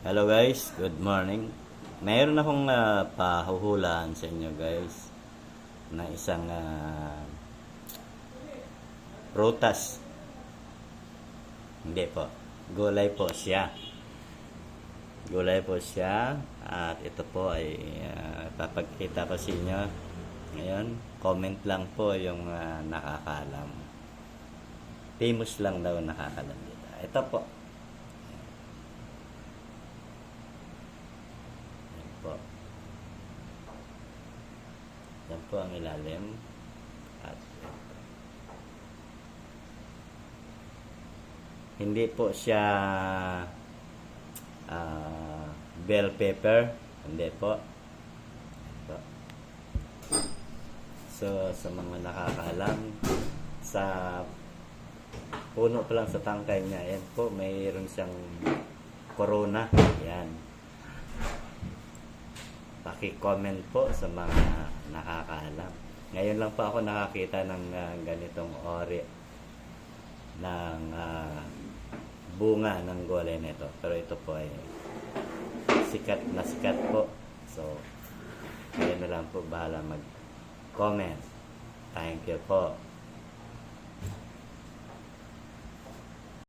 Hello guys, good morning. Mayroon akong uh, pahuhulaan sa inyo guys na isang ah, prutas. Hindi po. Gulay po siya. Gulay po siya at ito po ay ah, papagkita ko sa inyo. Ngayon, comment lang po yung ah, nakakalam. Famous lang daw nakakalam dito. Ito po. Yan po. Yan po ang ilalim. At. Hindi po siya ah, bell pepper. Hindi po. Po. So, sa mga nakakaalam, sa puno pa lang sa tangkay niya, yan po, mayroon siyang corona. Yan paki-comment po sa mga nakakaalam. Ngayon lang po ako nakakita ng ah, ganitong ori ng ah, bunga ng gulay nito. Pero ito po ay sikat na sikat po. So, kayo na lang po bahala mag-comment. Thank you po.